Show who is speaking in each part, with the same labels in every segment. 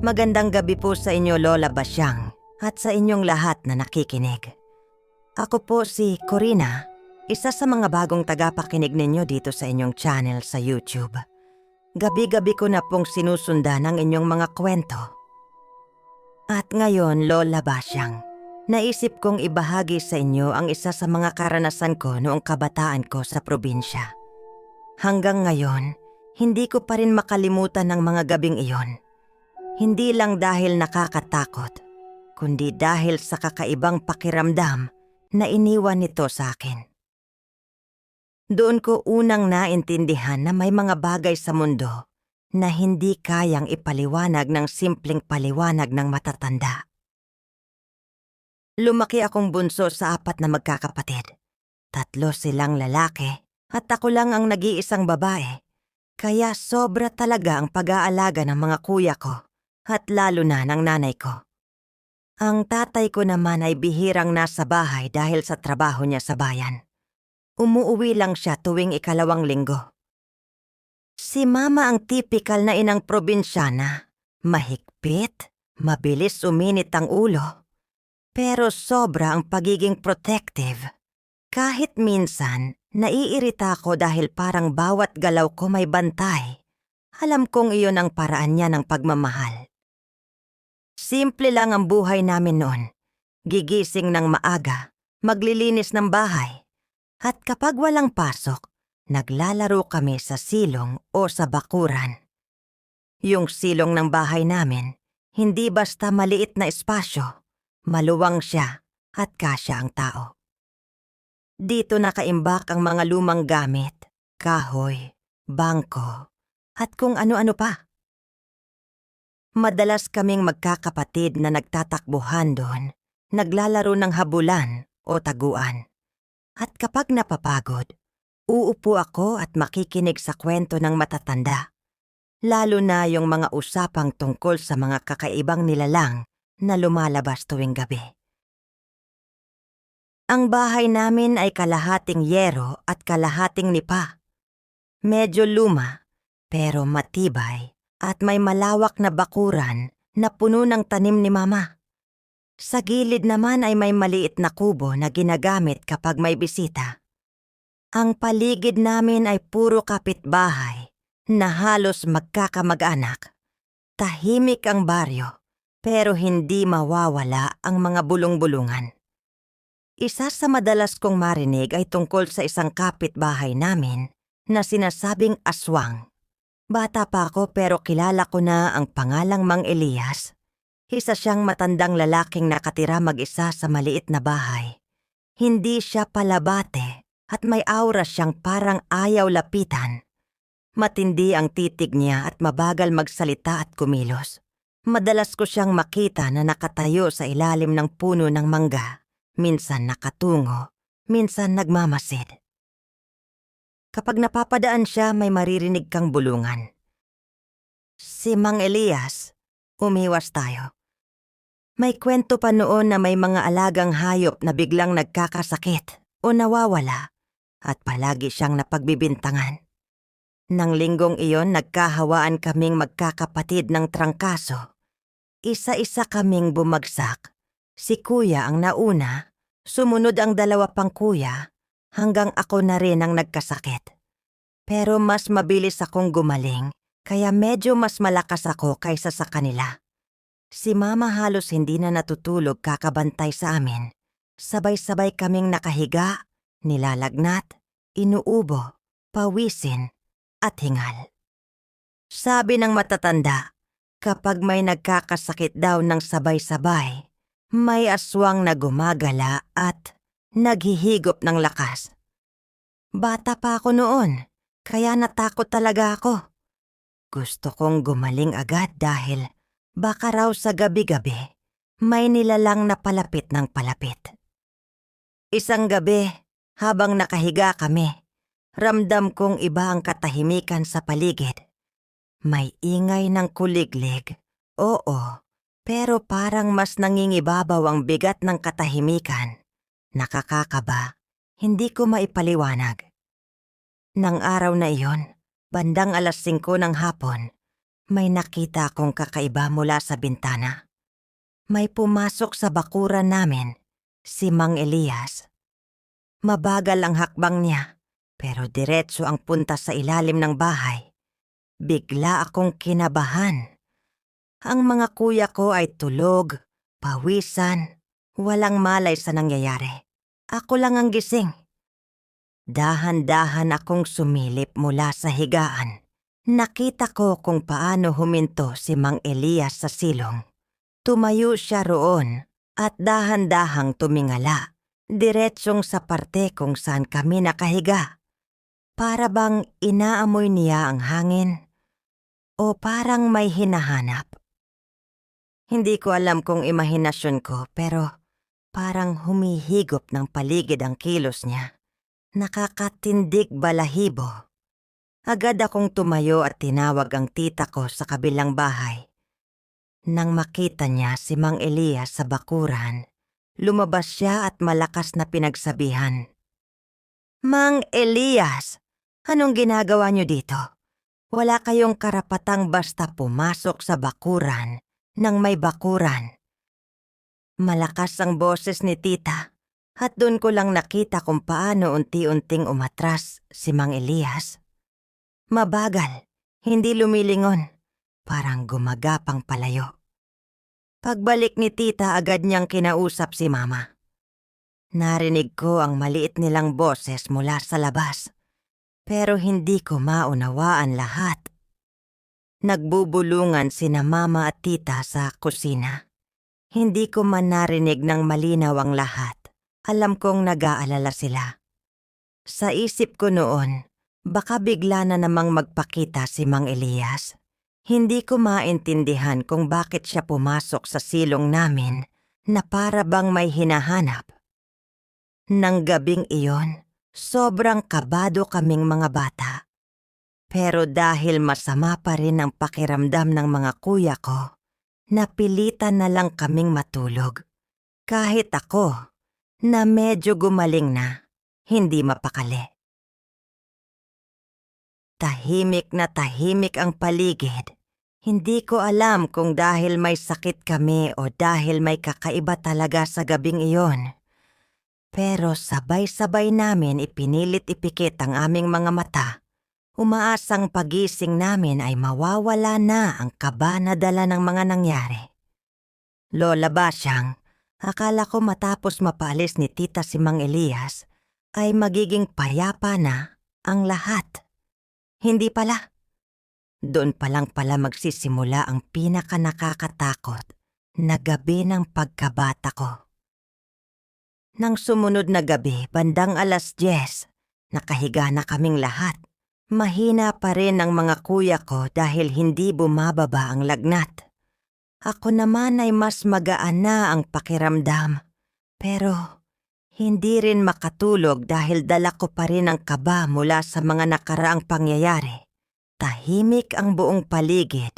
Speaker 1: Magandang gabi po sa inyo Lola Basyang at sa inyong lahat na nakikinig. Ako po si Corina, isa sa mga bagong tagapakinig ninyo dito sa inyong channel sa YouTube. Gabi-gabi ko na pong sinusundan ang inyong mga kwento. At ngayon, Lola Basyang, naisip kong ibahagi sa inyo ang isa sa mga karanasan ko noong kabataan ko sa probinsya. Hanggang ngayon, hindi ko pa rin makalimutan ang mga gabing iyon. Hindi lang dahil nakakatakot, kundi dahil sa kakaibang pakiramdam na iniwan nito sa akin. Doon ko unang naintindihan na may mga bagay sa mundo na hindi kayang ipaliwanag ng simpleng paliwanag ng matatanda. Lumaki akong bunso sa apat na magkakapatid. Tatlo silang lalaki at ako lang ang nag-iisang babae. Kaya sobra talaga ang pag-aalaga ng mga kuya ko at lalo na ng nanay ko. Ang tatay ko naman ay bihirang nasa bahay dahil sa trabaho niya sa bayan. Umuuwi lang siya tuwing ikalawang linggo. Si mama ang tipikal na inang probinsyana. Mahigpit, mabilis uminit ang ulo. Pero sobra ang pagiging protective. Kahit minsan, naiirita ako dahil parang bawat galaw ko may bantay. Alam kong iyon ang paraan niya ng pagmamahal. Simple lang ang buhay namin noon. Gigising ng maaga, maglilinis ng bahay. At kapag walang pasok, naglalaro kami sa silong o sa bakuran. Yung silong ng bahay namin, hindi basta maliit na espasyo, maluwang siya at kasya ang tao. Dito nakaimbak ang mga lumang gamit, kahoy, bangko, at kung ano-ano pa. Madalas kaming magkakapatid na nagtatakbuhan doon, naglalaro ng habulan o taguan. At kapag napapagod, uupo ako at makikinig sa kwento ng matatanda. Lalo na yung mga usapang tungkol sa mga kakaibang nilalang na lumalabas tuwing gabi. Ang bahay namin ay kalahating yero at kalahating nipa. Medyo luma, pero matibay at may malawak na bakuran na puno ng tanim ni Mama. Sa gilid naman ay may maliit na kubo na ginagamit kapag may bisita. Ang paligid namin ay puro kapitbahay na halos magkakamag-anak. Tahimik ang baryo, pero hindi mawawala ang mga bulong-bulungan. Isa sa madalas kong marinig ay tungkol sa isang kapitbahay namin na sinasabing aswang. Bata pa ako pero kilala ko na ang pangalang Mang Elias. Isa siyang matandang lalaking nakatira mag-isa sa maliit na bahay. Hindi siya palabate at may aura siyang parang ayaw lapitan. Matindi ang titig niya at mabagal magsalita at kumilos. Madalas ko siyang makita na nakatayo sa ilalim ng puno ng mangga, minsan nakatungo, minsan nagmamasid. Kapag napapadaan siya, may maririnig kang bulungan. Si Mang Elias, umiwas tayo. May kwento pa noon na may mga alagang hayop na biglang nagkakasakit o nawawala at palagi siyang napagbibintangan. Nang linggong iyon, nagkahawaan kaming magkakapatid ng trangkaso. Isa-isa kaming bumagsak. Si kuya ang nauna, sumunod ang dalawa pang kuya hanggang ako na rin ang nagkasakit. Pero mas mabilis akong gumaling, kaya medyo mas malakas ako kaysa sa kanila. Si mama halos hindi na natutulog kakabantay sa amin. Sabay-sabay kaming nakahiga, nilalagnat, inuubo, pawisin, at hingal. Sabi ng matatanda, kapag may nagkakasakit daw ng sabay-sabay, may aswang na gumagala at naghihigop ng lakas. Bata pa ako noon, kaya natakot talaga ako. Gusto kong gumaling agad dahil baka raw sa gabi-gabi may nilalang na palapit ng palapit. Isang gabi, habang nakahiga kami, ramdam kong iba ang katahimikan sa paligid. May ingay ng kuliglig, oo, pero parang mas nangingibabaw ang bigat ng katahimikan. Nakakakaba, hindi ko maipaliwanag. Nang araw na iyon, bandang alas 5 ng hapon, may nakita akong kakaiba mula sa bintana. May pumasok sa bakuran namin, si Mang Elias. Mabagal ang hakbang niya, pero diretso ang punta sa ilalim ng bahay. Bigla akong kinabahan. Ang mga kuya ko ay tulog, pawisan, walang malay sa nangyayari. Ako lang ang gising. Dahan-dahan akong sumilip mula sa higaan. Nakita ko kung paano huminto si Mang Elias sa silong. Tumayo siya roon at dahan-dahang tumingala, diretsong sa parte kung saan kami nakahiga. Para bang inaamoy niya ang hangin? O parang may hinahanap? Hindi ko alam kung imahinasyon ko pero parang humihigop ng paligid ang kilos niya. Nakakatindig balahibo. Agad akong tumayo at tinawag ang tita ko sa kabilang bahay. Nang makita niya si Mang Elias sa bakuran, lumabas siya at malakas na pinagsabihan. Mang Elias, anong ginagawa niyo dito? Wala kayong karapatang basta pumasok sa bakuran nang may bakuran. Malakas ang boses ni tita at doon ko lang nakita kung paano unti-unting umatras si Mang Elias. Mabagal, hindi lumilingon, parang gumagapang palayo. Pagbalik ni tita agad niyang kinausap si mama. Narinig ko ang maliit nilang boses mula sa labas, pero hindi ko maunawaan lahat. Nagbubulungan sina mama at tita sa kusina. Hindi ko man narinig ng malinaw ang lahat. Alam kong nag-aalala sila. Sa isip ko noon, baka bigla na namang magpakita si Mang Elias. Hindi ko maintindihan kung bakit siya pumasok sa silong namin na para bang may hinahanap. Nang gabing iyon, sobrang kabado kaming mga bata. Pero dahil masama pa rin ang pakiramdam ng mga kuya ko, napilitan na lang kaming matulog. Kahit ako, na medyo gumaling na, hindi mapakali. Tahimik na tahimik ang paligid. Hindi ko alam kung dahil may sakit kami o dahil may kakaiba talaga sa gabing iyon. Pero sabay-sabay namin ipinilit ipikit ang aming mga mata. Umaasang pagising namin ay mawawala na ang kaba na dala ng mga nangyari. Lola Basyang, akala ko matapos mapalis ni tita si Mang Elias ay magiging payapa na ang lahat. Hindi pala. Doon pa lang pala magsisimula ang pinaka nakakatakot na gabi ng pagkabata ko. Nang sumunod na gabi, bandang alas 10, nakahiga na kaming lahat. Mahina pa rin ang mga kuya ko dahil hindi bumababa ang lagnat. Ako naman ay mas magaan na ang pakiramdam. Pero hindi rin makatulog dahil dala ko pa rin ang kaba mula sa mga nakaraang pangyayari. Tahimik ang buong paligid.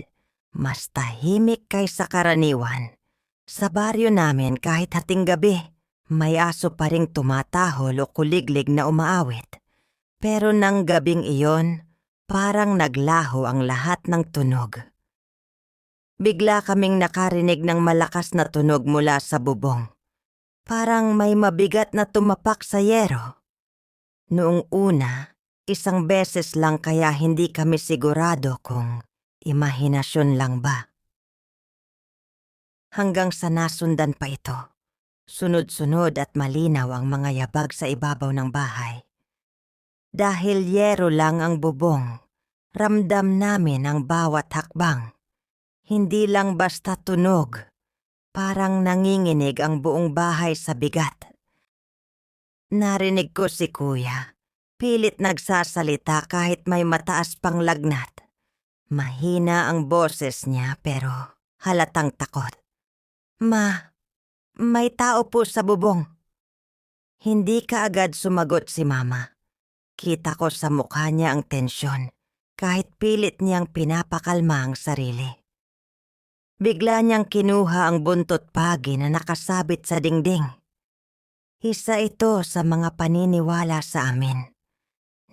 Speaker 1: Mas tahimik kaysa karaniwan. Sa baryo namin kahit hating gabi, may aso pa ring tumatahol o kuliglig na umaawit. Pero nang gabing iyon, parang naglaho ang lahat ng tunog. Bigla kaming nakarinig ng malakas na tunog mula sa bubong. Parang may mabigat na tumapak sa yero. Noong una, isang beses lang kaya hindi kami sigurado kung imahinasyon lang ba. Hanggang sa nasundan pa ito. Sunod-sunod at malinaw ang mga yabag sa ibabaw ng bahay. Dahil yero lang ang bubong, ramdam namin ang bawat hakbang. Hindi lang basta tunog, parang nanginginig ang buong bahay sa bigat. Narinig ko si kuya, pilit nagsasalita kahit may mataas pang lagnat. Mahina ang boses niya pero halatang takot. Ma, may tao po sa bubong. Hindi kaagad sumagot si mama. Kita ko sa mukha niya ang tensyon kahit pilit niyang pinapakalma ang sarili. Bigla niyang kinuha ang buntot pagi na nakasabit sa dingding. Isa ito sa mga paniniwala sa amin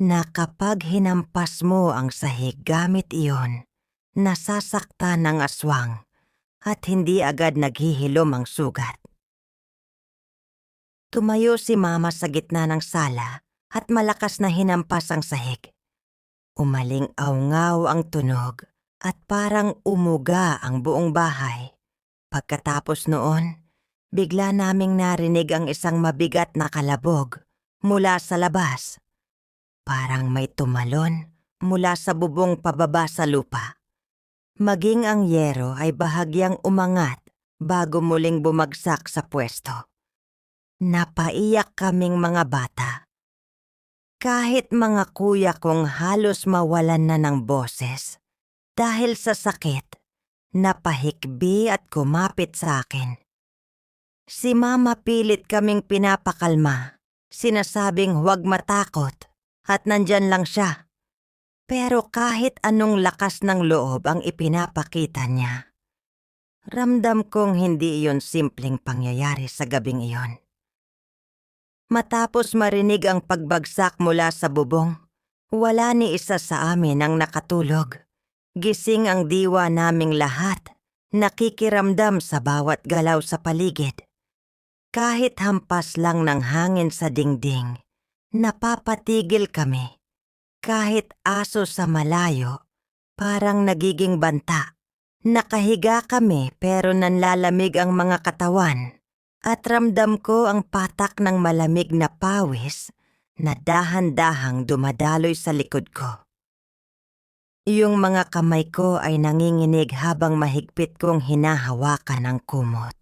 Speaker 1: na kapag hinampas mo ang sahig gamit iyon, nasasakta ng aswang at hindi agad naghihilom ang sugat. Tumayo si mama sa gitna ng sala at malakas na hinampas ang sahig. Umaling awngaw ang tunog at parang umuga ang buong bahay. Pagkatapos noon, bigla naming narinig ang isang mabigat na kalabog mula sa labas. Parang may tumalon mula sa bubong pababa sa lupa. Maging ang yero ay bahagyang umangat bago muling bumagsak sa pwesto. Napaiyak kaming mga bata. Kahit mga kuya kong halos mawalan na ng boses dahil sa sakit, napahikbi at kumapit sa akin. Si mama pilit kaming pinapakalma, sinasabing huwag matakot at nandyan lang siya. Pero kahit anong lakas ng loob ang ipinapakita niya, ramdam kong hindi iyon simpleng pangyayari sa gabing iyon. Matapos marinig ang pagbagsak mula sa bubong, wala ni isa sa amin ang nakatulog. Gising ang diwa naming lahat, nakikiramdam sa bawat galaw sa paligid. Kahit hampas lang ng hangin sa dingding, napapatigil kami. Kahit aso sa malayo, parang nagiging banta. Nakahiga kami pero nanlalamig ang mga katawan at ramdam ko ang patak ng malamig na pawis na dahan-dahang dumadaloy sa likod ko. Yung mga kamay ko ay nanginginig habang mahigpit kong hinahawakan ang kumot.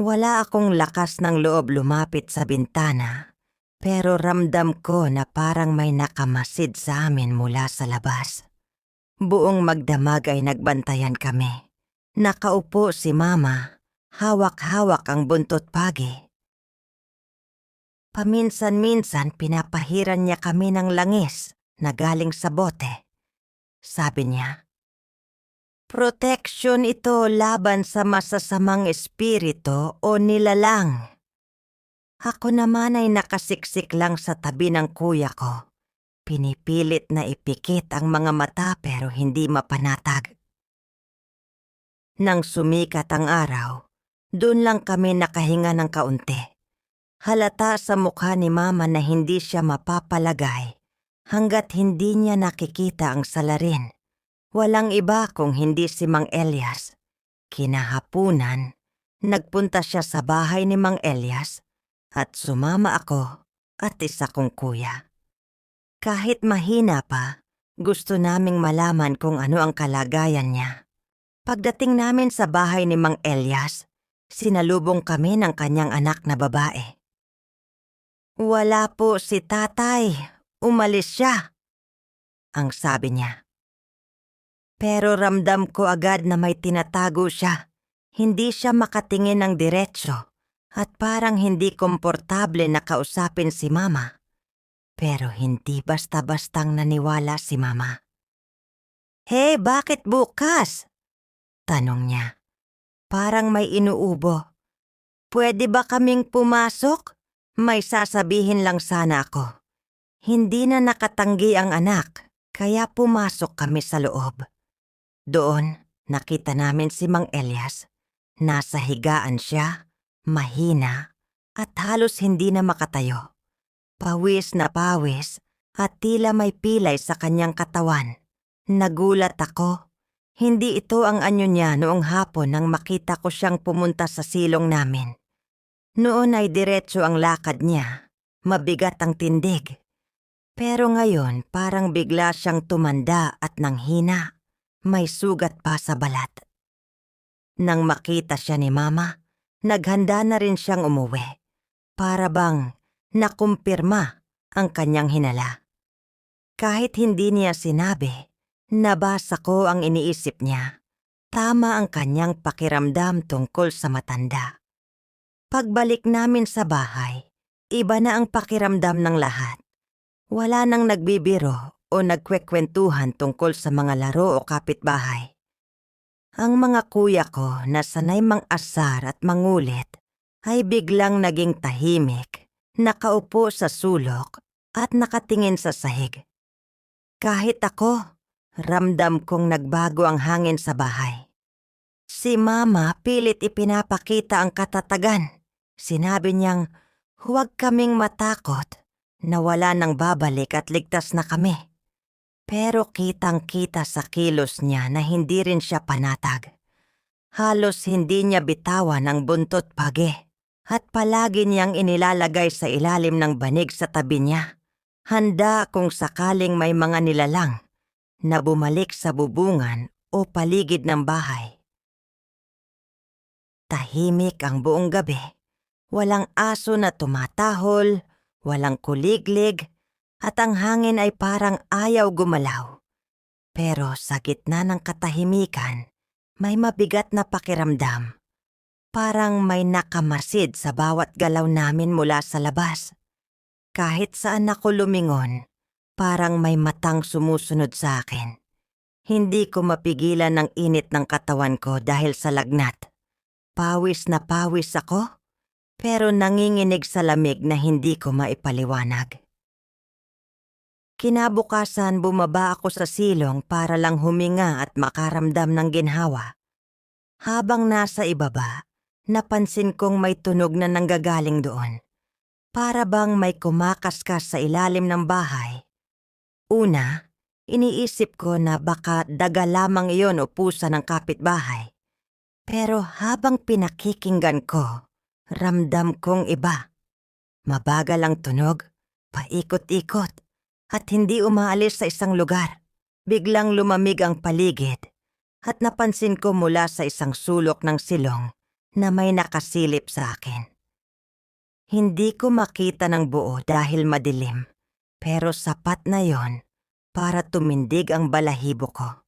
Speaker 1: Wala akong lakas ng loob lumapit sa bintana, pero ramdam ko na parang may nakamasid sa amin mula sa labas. Buong magdamag ay nagbantayan kami. Nakaupo si Mama, hawak-hawak ang buntot pagi. Paminsan-minsan pinapahiran niya kami ng langis na galing sa bote. Sabi niya, Protection ito laban sa masasamang espiritu o nilalang. Ako naman ay nakasiksik lang sa tabi ng kuya ko. Pinipilit na ipikit ang mga mata pero hindi mapanatag. Nang sumikat ang araw, doon lang kami nakahinga ng kaunti. Halata sa mukha ni mama na hindi siya mapapalagay hanggat hindi niya nakikita ang salarin. Walang iba kung hindi si Mang Elias. Kinahapunan, nagpunta siya sa bahay ni Mang Elias at sumama ako at isa kong kuya. Kahit mahina pa, gusto naming malaman kung ano ang kalagayan niya. Pagdating namin sa bahay ni Mang Elias, sinalubong kami ng kanyang anak na babae. Wala po si tatay, umalis siya, ang sabi niya. Pero ramdam ko agad na may tinatago siya. Hindi siya makatingin ng diretsyo at parang hindi komportable na kausapin si mama. Pero hindi basta-bastang naniwala si mama. Hey, bakit bukas? Tanong niya. Parang may inuubo. Pwede ba kaming pumasok? May sasabihin lang sana ako. Hindi na nakatanggi ang anak, kaya pumasok kami sa loob. Doon, nakita namin si Mang Elias. Nasa higaan siya, mahina, at halos hindi na makatayo. Pawis na pawis at tila may pilay sa kanyang katawan. Nagulat ako. Hindi ito ang anyo niya noong hapon nang makita ko siyang pumunta sa silong namin. Noon ay diretso ang lakad niya. Mabigat ang tindig. Pero ngayon parang bigla siyang tumanda at nanghina. May sugat pa sa balat. Nang makita siya ni Mama, naghanda na rin siyang umuwi. Para bang nakumpirma ang kanyang hinala. Kahit hindi niya sinabi, nabasa ko ang iniisip niya. Tama ang kanyang pakiramdam tungkol sa matanda. Pagbalik namin sa bahay, iba na ang pakiramdam ng lahat. Wala nang nagbibiro o nagkwekwentuhan tungkol sa mga laro o kapitbahay. Ang mga kuya ko na sanay mang asar at mangulit ay biglang naging tahimik, nakaupo sa sulok at nakatingin sa sahig. Kahit ako, Ramdam kong nagbago ang hangin sa bahay. Si Mama pilit ipinapakita ang katatagan. Sinabi niyang, huwag kaming matakot na wala nang babalik at ligtas na kami. Pero kitang-kita sa kilos niya na hindi rin siya panatag. Halos hindi niya bitawan ang buntot page at palagi niyang inilalagay sa ilalim ng banig sa tabi niya. Handa kung sakaling may mga nilalang na bumalik sa bubungan o paligid ng bahay. Tahimik ang buong gabi. Walang aso na tumatahol, walang kuliglig, at ang hangin ay parang ayaw gumalaw. Pero sa gitna ng katahimikan, may mabigat na pakiramdam. Parang may nakamasid sa bawat galaw namin mula sa labas. Kahit saan ako lumingon, parang may matang sumusunod sa akin. Hindi ko mapigilan ng init ng katawan ko dahil sa lagnat. Pawis na pawis ako, pero nanginginig sa lamig na hindi ko maipaliwanag. Kinabukasan bumaba ako sa silong para lang huminga at makaramdam ng ginhawa. Habang nasa ibaba, napansin kong may tunog na nanggagaling doon. Para bang may kumakaskas sa ilalim ng bahay. Una, iniisip ko na baka daga lamang iyon o pusa ng kapitbahay. Pero habang pinakikinggan ko, ramdam kong iba. Mabagal ang tunog, paikot-ikot, at hindi umaalis sa isang lugar. Biglang lumamig ang paligid at napansin ko mula sa isang sulok ng silong na may nakasilip sa akin. Hindi ko makita ng buo dahil madilim, pero sapat na yon para tumindig ang balahibo ko.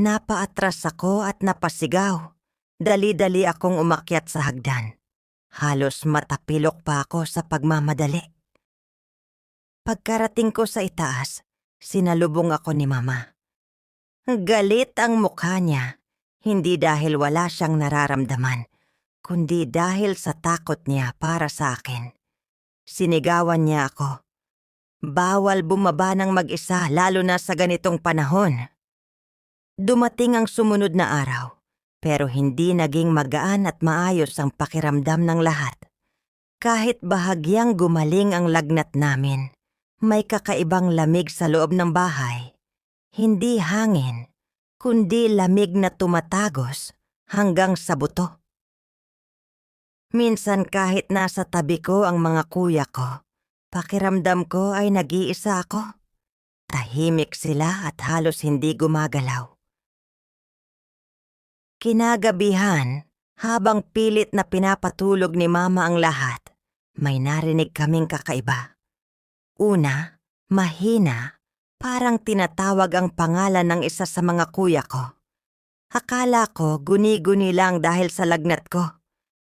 Speaker 1: Napaatras ako at napasigaw. Dali-dali akong umakyat sa hagdan. Halos matapilok pa ako sa pagmamadali. Pagkarating ko sa itaas, sinalubong ako ni Mama. Galit ang mukha niya, hindi dahil wala siyang nararamdaman, kundi dahil sa takot niya para sa akin. Sinigawan niya ako. Bawal bumaba ng mag-isa lalo na sa ganitong panahon. Dumating ang sumunod na araw, pero hindi naging magaan at maayos ang pakiramdam ng lahat. Kahit bahagyang gumaling ang lagnat namin, may kakaibang lamig sa loob ng bahay. Hindi hangin, kundi lamig na tumatagos hanggang sa buto. Minsan kahit nasa tabi ko ang mga kuya ko, pakiramdam ko ay nag-iisa ako. Tahimik sila at halos hindi gumagalaw. Kinagabihan, habang pilit na pinapatulog ni Mama ang lahat, may narinig kaming kakaiba. Una, mahina, parang tinatawag ang pangalan ng isa sa mga kuya ko. Akala ko guni-guni lang dahil sa lagnat ko.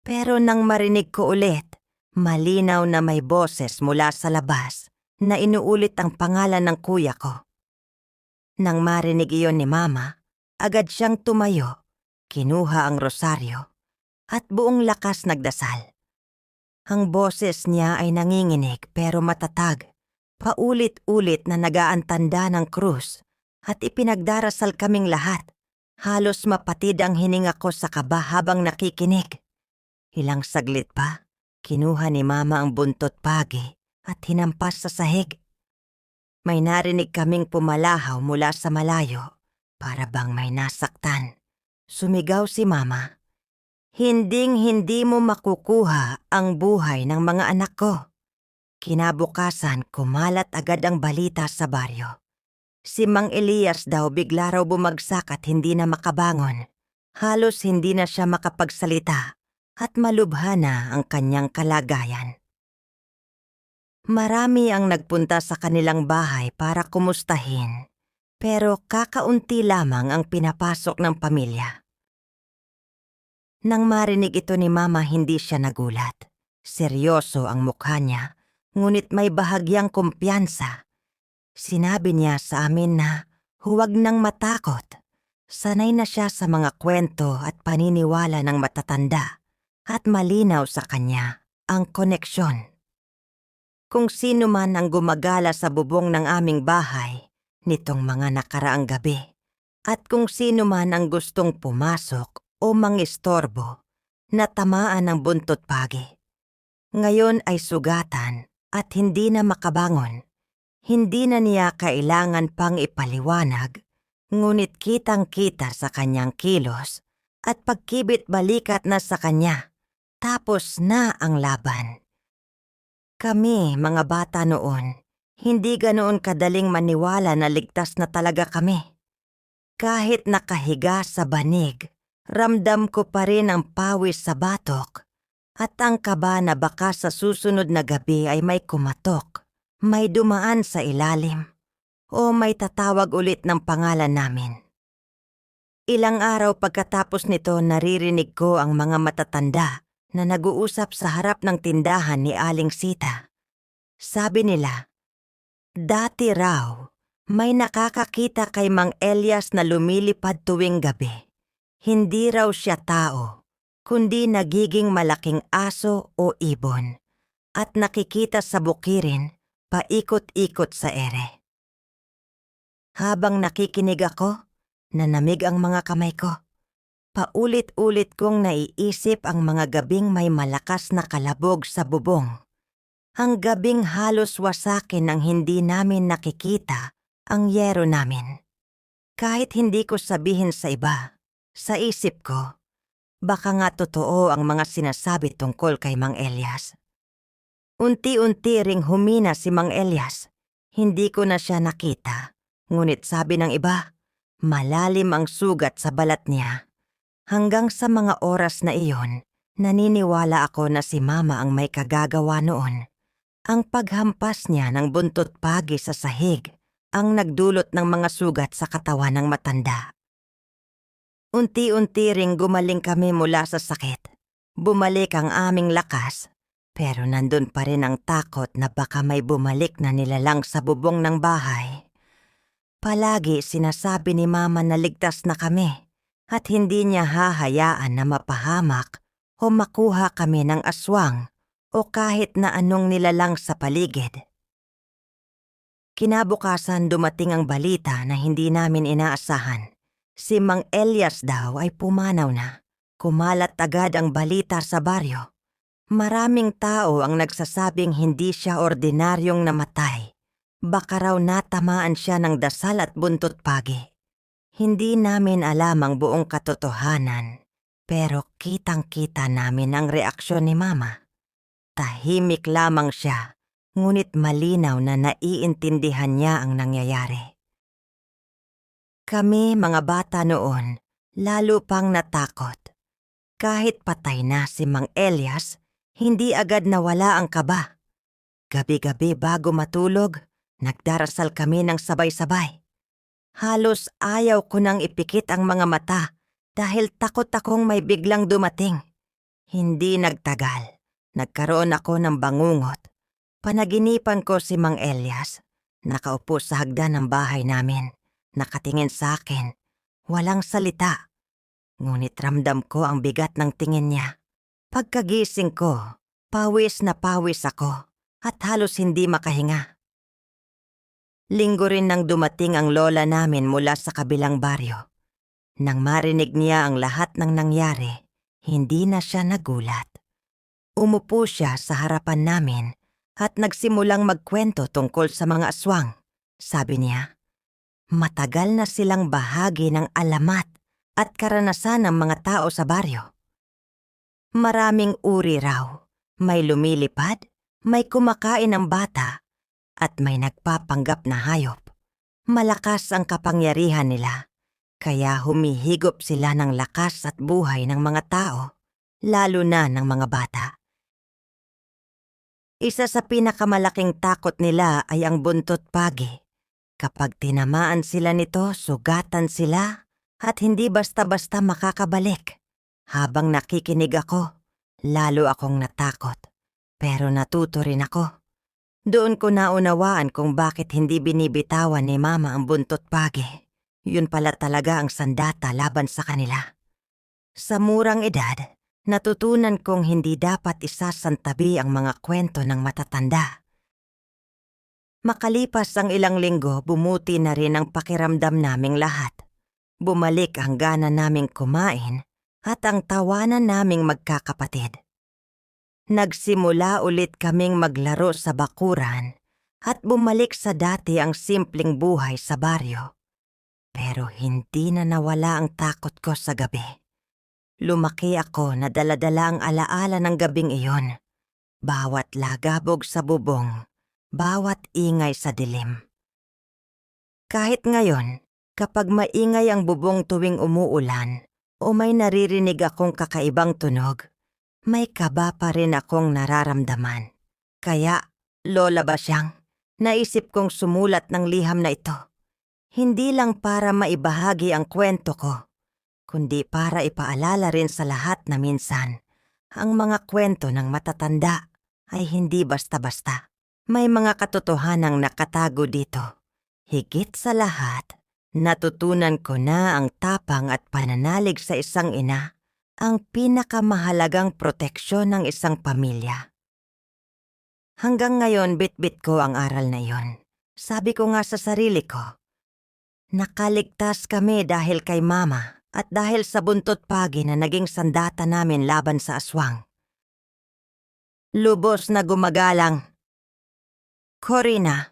Speaker 1: Pero nang marinig ko ulit, malinaw na may boses mula sa labas na inuulit ang pangalan ng kuya ko. Nang marinig iyon ni Mama, agad siyang tumayo kinuha ang rosaryo at buong lakas nagdasal. Ang boses niya ay nanginginig pero matatag, paulit-ulit na nagaantanda ng krus at ipinagdarasal kaming lahat. Halos mapatid ang hininga ko sa kaba habang nakikinig. Ilang saglit pa, kinuha ni Mama ang buntot pagi at hinampas sa sahig. May narinig kaming pumalahaw mula sa malayo para bang may nasaktan. Sumigaw si Mama. Hinding hindi mo makukuha ang buhay ng mga anak ko. Kinabukasan, kumalat agad ang balita sa baryo. Si Mang Elias daw bigla raw bumagsak at hindi na makabangon. Halos hindi na siya makapagsalita at malubha na ang kanyang kalagayan. Marami ang nagpunta sa kanilang bahay para kumustahin, pero kakaunti lamang ang pinapasok ng pamilya. Nang marinig ito ni Mama hindi siya nagulat. Seryoso ang mukha niya, ngunit may bahagyang kumpiyansa. Sinabi niya sa amin na huwag nang matakot. Sanay na siya sa mga kwento at paniniwala ng matatanda at malinaw sa kanya ang koneksyon. Kung sino man ang gumagala sa bubong ng aming bahay, nitong mga nakaraang gabi. At kung sino man ang gustong pumasok o mangistorbo, natamaan ng buntot pagi. Ngayon ay sugatan at hindi na makabangon. Hindi na niya kailangan pang ipaliwanag, ngunit kitang-kita sa kanyang kilos at pagkibit balikat na sa kanya. Tapos na ang laban. Kami, mga bata noon, hindi ganoon kadaling maniwala na ligtas na talaga kami. Kahit nakahiga sa banig, ramdam ko pa rin ang pawis sa batok at ang kaba na baka sa susunod na gabi ay may kumatok, may dumaan sa ilalim, o may tatawag ulit ng pangalan namin. Ilang araw pagkatapos nito naririnig ko ang mga matatanda na nag-uusap sa harap ng tindahan ni Aling Sita. Sabi nila, dati raw, may nakakakita kay Mang Elias na lumilipad tuwing gabi. Hindi raw siya tao, kundi nagiging malaking aso o ibon at nakikita sa bukirin paikot-ikot sa ere. Habang nakikinig ako, nanamig ang mga kamay ko. Paulit-ulit kong naiisip ang mga gabing may malakas na kalabog sa bubong. Ang gabing halos wasakin ng hindi namin nakikita ang yero namin. Kahit hindi ko sabihin sa iba, sa isip ko, baka nga totoo ang mga sinasabi tungkol kay Mang Elias. Unti-unti ring humina si Mang Elias. Hindi ko na siya nakita, ngunit sabi ng iba, malalim ang sugat sa balat niya. Hanggang sa mga oras na iyon, naniniwala ako na si Mama ang may kagagawa noon. Ang paghampas niya ng buntot pagi sa sahig ang nagdulot ng mga sugat sa katawan ng matanda. Unti-unti ring gumaling kami mula sa sakit. Bumalik ang aming lakas, pero nandun pa rin ang takot na baka may bumalik na nilalang sa bubong ng bahay. Palagi sinasabi ni Mama na ligtas na kami at hindi niya hahayaan na mapahamak o makuha kami ng aswang o kahit na anong nilalang sa paligid. Kinabukasan dumating ang balita na hindi namin inaasahan. Si Mang Elias daw ay pumanaw na. Kumalat agad ang balita sa baryo. Maraming tao ang nagsasabing hindi siya ordinaryong namatay. Baka raw natamaan siya ng dasal at buntot pagi. Hindi namin alam ang buong katotohanan, pero kitang-kita namin ang reaksyon ni Mama. Tahimik lamang siya, ngunit malinaw na naiintindihan niya ang nangyayari. Kami mga bata noon, lalo pang natakot. Kahit patay na si Mang Elias, hindi agad nawala ang kaba. Gabi-gabi bago matulog, nagdarasal kami ng sabay-sabay. Halos ayaw ko nang ipikit ang mga mata dahil takot akong may biglang dumating. Hindi nagtagal. Nagkaroon ako ng bangungot. Panaginipan ko si Mang Elias. Nakaupo sa hagdan ng bahay namin. Nakatingin sa akin. Walang salita. Ngunit ramdam ko ang bigat ng tingin niya. Pagkagising ko, pawis na pawis ako at halos hindi makahinga. Linggo rin nang dumating ang lola namin mula sa kabilang baryo. Nang marinig niya ang lahat ng nangyari, hindi na siya nagulat. Umupo siya sa harapan namin at nagsimulang magkwento tungkol sa mga aswang. Sabi niya, matagal na silang bahagi ng alamat at karanasan ng mga tao sa baryo. Maraming uri raw. May lumilipad, may kumakain ng bata, at may nagpapanggap na hayop. Malakas ang kapangyarihan nila, kaya humihigop sila ng lakas at buhay ng mga tao, lalo na ng mga bata. Isa sa pinakamalaking takot nila ay ang buntot pagi. Kapag tinamaan sila nito, sugatan sila at hindi basta-basta makakabalik. Habang nakikinig ako, lalo akong natakot. Pero natuto rin ako. Doon ko naunawaan kung bakit hindi binibitawan ni Mama ang buntot pagi. Yun pala talaga ang sandata laban sa kanila. Sa murang edad, natutunan kong hindi dapat isasantabi ang mga kwento ng matatanda. Makalipas ang ilang linggo, bumuti na rin ang pakiramdam naming lahat. Bumalik ang gana naming kumain at ang tawanan naming magkakapatid. Nagsimula ulit kaming maglaro sa bakuran at bumalik sa dati ang simpleng buhay sa baryo. Pero hindi na nawala ang takot ko sa gabi. Lumaki ako na daladala ang alaala ng gabing iyon. Bawat lagabog sa bubong, bawat ingay sa dilim. Kahit ngayon, kapag maingay ang bubong tuwing umuulan o may naririnig akong kakaibang tunog, may kaba pa rin akong nararamdaman. Kaya, lola ba siyang, naisip kong sumulat ng liham na ito. Hindi lang para maibahagi ang kwento ko, kundi para ipaalala rin sa lahat na minsan, ang mga kwento ng matatanda ay hindi basta-basta. May mga katotohanang nakatago dito. Higit sa lahat, natutunan ko na ang tapang at pananalig sa isang ina ang pinakamahalagang proteksyon ng isang pamilya. Hanggang ngayon bitbit ko ang aral na iyon. Sabi ko nga sa sarili ko, nakaligtas kami dahil kay mama at dahil sa buntot pagi na naging sandata namin laban sa aswang. Lubos na gumagalang. Corina,